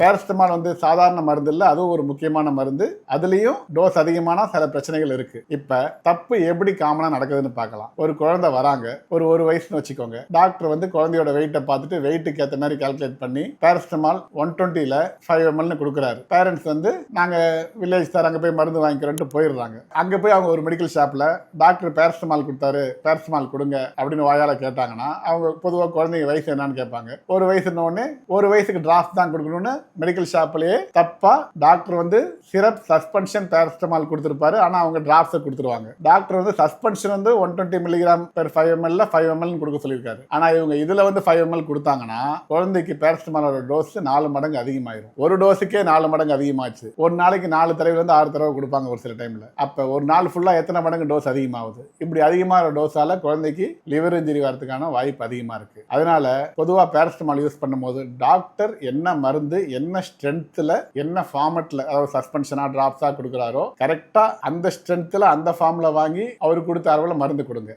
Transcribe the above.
Paracetamol வந்து சாதாரண மருந்து இல்லை அதுவும் ஒரு முக்கியமான மருந்து. அதுலேயும் டோஸ் அதிகமான சில பிரச்சனைகள் இருக்கு. இப்போ தப்பு எப்படி காமனாக நடக்குதுன்னு பார்க்கலாம். ஒரு குழந்தை வராங்க ஒரு ஒரு வயசுன்னு வச்சுக்கோங்க. டாக்டர் வந்து குழந்தையோட வெயிட்டை பார்த்துட்டு வெயிட்டுக்கு ஏற்ற மாதிரி கால்குலேட் பண்ணி பேரஸ்டமால் ஒன் டுவெண்ட்டியில் ஃபைவ் எம்எல்னு கொடுக்குறாரு. பேரண்ட்ஸ் வந்து நாங்கள் வில்லேஜ் சார் அங்கே போய் மருந்து வாங்கிக்கிறோன்ட்டு போயிடுறாங்க. அங்கே போய் அவங்க ஒரு மெடிக்கல் ஷாப்பில் டாக்டர் பேரஸ்டமால் கொடுத்தாரு பேரஸ்டமால் கொடுங்க அப்படின்னு வாயால் கேட்டாங்கன்னா அவங்க பொதுவாக குழந்தைங்க வயசு என்னன்னு கேட்பாங்க. ஒரு வயசுன்னு ஒரு வயசுக்கு டிராஃப்ட் தான் கொடுக்கணும்னு மெடிக்கல் ஷாப்லேயே தப்பாக டாக்டர் வந்து சிரப் சஸ்பென்ஷன் பேரஸ்டமால் கொடுத்துருப்பாரு. ஆனால் அவங்க டிராஃப்ட்ஸை கொடுத்துருவாங்க. டாக்டர் வந்து சஸ்பென்ஷன் வந்து one twenty milligram per five எம்எல்ல five ML கொடுக்க சொல்லியிருக்காரு. ஆனால் இவங்க இதில் வந்து ஃபைவ் எம்எல் கொடுத்தாங்கன்னா குழந்தைக்கு பேரஸ்டமாலோட டோஸ் நாலு மடங்கு அதிகமாயிரும். ஒரு டோஸுக்கே நாலு மடங்கு அதிகமாச்சு. ஒரு நாளைக்கு நாலு தடவை வந்து ஆறு தடவை கொடுப்பாங்க ஒரு சில டைமில் அப்போ ஒரு நாள் ஃபுல்லாக எத்தனை மடங்கு டோஸ் அதிகமாகுது? இப்படி அதிகமாக டோஸால குழந்தைக்கு லிவர் இன்ஜுரி வரதுக்கான வாய்ப்பு அதிகமாக இருக்கு. அதனால பொதுவாக பேரஸ்டமால் யூஸ் பண்ணும்போது டாக்டர் என்ன மருந்து என்ன என்ன ஸ்ட்ரென்த்தில் என்ன ஃபார்மட்டில் அதாவது சஸ்பென்ஷனாக ட்ராப்ஸாக கொடுக்குறாரோ கரெக்டாக அந்த ஸ்ட்ரென்த்தில் அந்த ஃபார்மில் வாங்கி அவர் கொடுத்த அளவில் மருந்து கொடுங்க.